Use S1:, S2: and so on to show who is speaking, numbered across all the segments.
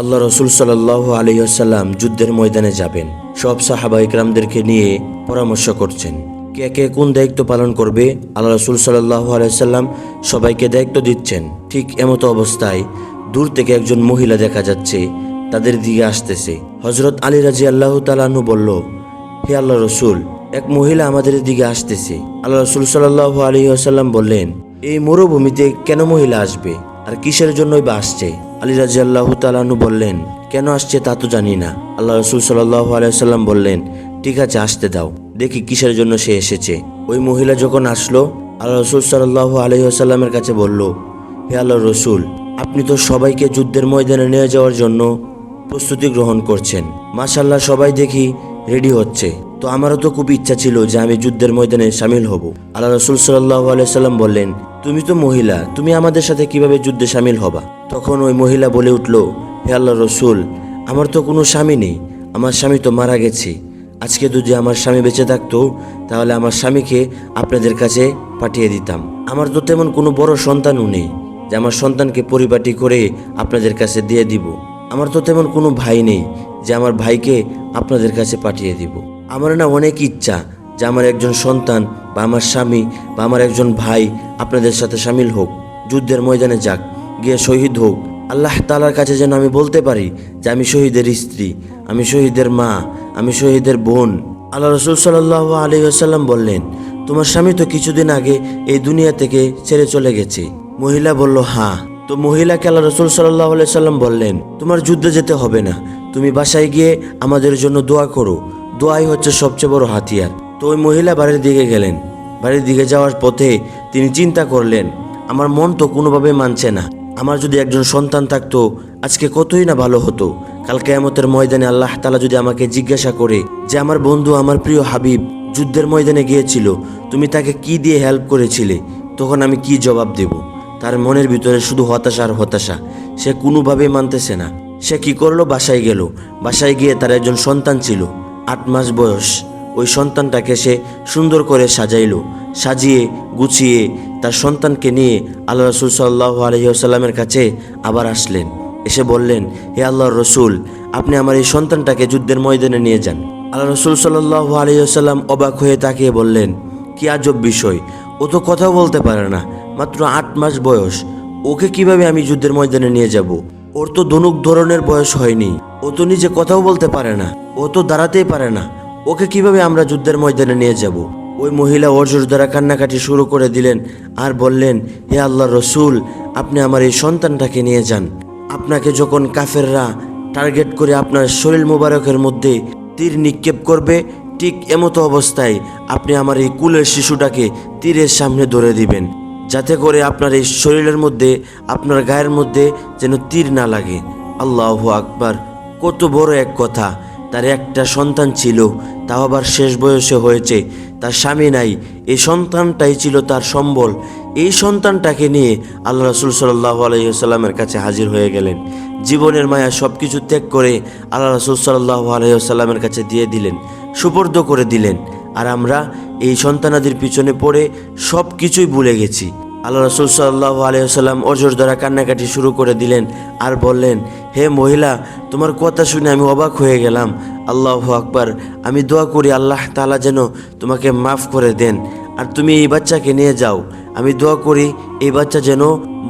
S1: আল্লাহ রসুল সাল্লাহ আলহিহাসাল্লাম যুদ্ধের ময়দানে যাবেন। সব সাহাবা ইকরামদেরকে নিয়ে পরামর্শ করছেন। কে কে কোন দায়িত্ব পালন করবে, আল্লাহ রসুল সাল্লাহ আলাইসাল্লাম সবাইকে দায়িত্ব দিচ্ছেন। ঠিক এমতো অবস্থায় দূর থেকে একজন মহিলা দেখা যাচ্ছে, তাদের দিকে আসতেছে। হজরত আলী রাজি আল্লাহ তালানু বলল, হে আল্লাহ রসুল, এক মহিলা আমাদের দিকে আসতেছে। আল্লাহ রসুল সাল্লাহ আলী আসাল্লাম বললেন, এই মরুভূমিতে কেন মহিলা আসবে? আর কিসের জন্যই বা আসছে? আলী রাজি আল্লাহ তালানু বললেন, কেন আসছে তা তো জানি না। আল্লাহ রসুল সাল্লাহ আলাইসাল্লাম বললেন, ঠিক আছে, আসতে দাও। দেখি কিসের জন্য সে এসেছে। ওই মহিলা যখন আসলো, আল্লাহ রসুল সাল্লাহ আলহিহাসাল্লামের কাছে বলল, হে আল্লাহ রসুল, আপনি তো সবাইকে যুদ্ধের ময়দানে নিয়ে যাওয়ার জন্য প্রস্তুতি গ্রহণ করছেন। মাশাল্লাহ সবাই দেখি রেডি হচ্ছে। তো আমারও তো খুব ইচ্ছা ছিল যে আমি যুদ্ধের ময়দানে সামিল হব। আল্লাহ রসুল সাল্লাহ আলাইসাল্লাম বললেন তুমি তো মহিলা, তুমি আমাদের সাথে কীভাবে যুদ্ধে সামিল হবা? তখন ওই মহিলা বলে উঠল, হে আল্লাহ রসুল, আমার তো কোনো স্বামী নেই, আমার স্বামী তো মারা গেছে। আজকে যদি আমার স্বামী বেঁচে থাকতো, তাহলে আমার স্বামীকে আপনাদের কাছে পাঠিয়ে দিতাম। আমার তো তেমন কোনো বড় সন্তানও নেই, যে আমার সন্তানকে পরিপাটি করে আপনাদের কাছে দিয়ে দিব। আমার তো তেমন কোনো ভাই নেই, যে আমার ভাইকে আপনাদের কাছে পাঠিয়ে দিব। আমার না অনেক ইচ্ছা যে আমার একজন সন্তান বা আমার স্বামী বা আমার একজন ভাই আপনাদের সাথে সামিল হোক, যুদ্ধের ময়দানে যাক, গিয়ে শহীদ হোক। আল্লাহ তালার কাছে যেন আমি বলতে পারি যে আমি শহীদের স্ত্রী, আমি শহীদের মা, আমি শহীদের বোন। আল্লাহ রসুল সাল্লাহ আলী আসাল্লাম বললেন, তোমার স্বামী তো কিছুদিন আগে এই দুনিয়া থেকে ছেড়ে চলে গেছে। মহিলা বলল হ্যাঁ। তো মহিলাকে আল্লাহ রসুল সাল্লাহ সাল্লাম বললেন, তোমার যুদ্ধে যেতে হবে না। তুমি বাসায় গিয়ে আমাদের জন্য দোয়া করো। দোয়াই হচ্ছে সবচেয়ে বড় হাতিয়ার। তো ওই মহিলা বাড়ির দিকে গেলেন। বাড়ির দিকে যাওয়ার পথে তিনি চিন্তা করলেন, আমার মন তো কোনোভাবে মানছে না। আমার যদি একজন সন্তান থাকতো, আজকে কতই না ভালো হতো। কাল কেয়ামতের ময়দানে আল্লাহ তালা যদি আমাকে জিজ্ঞাসা করে যে, আমার বন্ধু, আমার প্রিয় হাবিব যুদ্ধের ময়দানে গিয়েছিল, তুমি তাকে কি দিয়ে হেল্প করেছিলে? তখন আমি কি জবাব দেব? তার মনের ভিতরে শুধু হতাশা আর হতাশা। সে কোনোভাবেই মানতেছে না। সে কি করল? বাসায় গেল। বাসায় গিয়ে তার একজন সন্তান ছিল, আট মাস বয়স। ওই সন্তানটাকে সে সুন্দর করে সাজাইল, সাজিয়ে, গুছিয়ে তার সন্তানকে নিয়ে আল্লাহ রসুল সাল্লাহ আলহিহাস্লামের কাছে আবার আসলেন। এসে বললেন, হে আল্লাহর রসুল, আপনি আমার এই সন্তানটাকে যুদ্ধের ময়দানে নিয়ে যান। আল্লাহ রসুল সাল্লাহ আলহিহাস্লাম অবাক হয়ে তাকিয়ে বললেন, কি আজব বিষয়, ও তো কথাও বলতে পারে না, মাত্র আট মাস বয়স, ওকে কীভাবে আমি যুদ্ধের ময়দানে নিয়ে যাব? ওর তো ধনুক ধরনের বয়স হয়নি, ও তো নিজে কথাও বলতে পারে না, ও তো দাঁড়াতেই পারে না। ওকে কীভাবে আমরা যুদ্ধের ময়দানে নিয়ে যাব? ওই মহিলা অর্জুর দ্বারা কান্নাকাটি শুরু করে দিলেন আর বললেন, হে আল্লাহ রসুল, আপনি আমার এই সন্তানটাকে নিয়ে যান। আপনাকে যখন কাফেররা টার্গেট করে আপনার শরীর মোবারকের মধ্যে তীর নিক্ষেপ করবে, ঠিক এমতো অবস্থায় আপনি আমার এই কুলের শিশুটাকে তীরের সামনে ধরে দিবেন, যাতে করে আপনার এই শরীরের মধ্যে, আপনার গায়ের মধ্যে যেন তীর না লাগে। আল্লাহ আকবার, কত বড় এক কথা। তার একটা সন্তান ছিল, তাও আবার শেষ বয়সে হয়েছে। তার স্বামী নাই এই সন্তানটাই ছিল তার সম্বল। এই সন্তানটাকে নিয়ে আল্লাহ রসুল সাল্লাহ আলহিহাস্লামের কাছে হাজির হয়ে গেলেন। জীবনের মায়া সব কিছু ত্যাগ করে আল্লাহ রসুল সাল্লাহ আলহিহাস্লামের কাছে দিয়ে দিলেন, সুপর্দ করে দিলেন। আর আমরা এই সন্তানাদির পিছনে পড়ে সব কিছুই ভুলে গেছি। আল্লাহ রসুল সাল্লাহ আলহিহাল্লাম অজর দ্বারা কান্নাকাটি শুরু করে দিলেন আর বললেন, হে মহিলা, তোমার কথা শুনে আমি অবাক হয়ে গেলাম। আল্লাহ আকবার, আমি দোয়া করি আল্লাহ তালা যেন তোমাকে মাফ করে দেন। আর তুমি এই বাচ্চাকে নিয়ে যাও। আমি দোয়া করি এই বাচ্চা যেন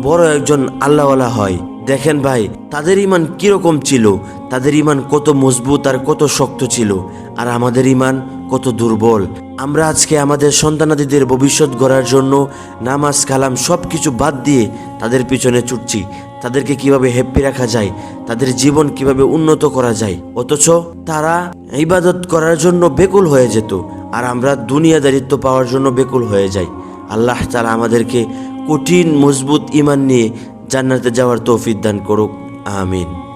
S1: বড় একজন আল্লাহওয়ালা হয়। দেখেন ভাই, তাদের ইমান কীরকম ছিল? তাদের ইমান কত মজবুত আর কত শক্ত ছিল? আর আমাদের ইমান কত দুর্বল? আমরা আজকে আমাদের সন্তানাদিদের ভবিষ্যৎ গড়ার জন্য নামাজ, কালাম সব কিছু বাদ দিয়ে তাদের পিছনে ছুটছি। তাদেরকে কীভাবে হ্যাপি রাখা যায়, তাদের জীবন কীভাবে উন্নত করা যায়। অথচ তারা ইবাদত করার জন্য বেকুল হয়ে যেত আর আমরা দুনিয়াদারিত্ব পাওয়ার জন্য বেকুল হয়ে যাই। আল্লাহ তারা আমাদেরকে কঠিন, মজবুত ইমান নিয়ে জান্নাতে যাওয়ার তৌফিক দান করুক। আমিন।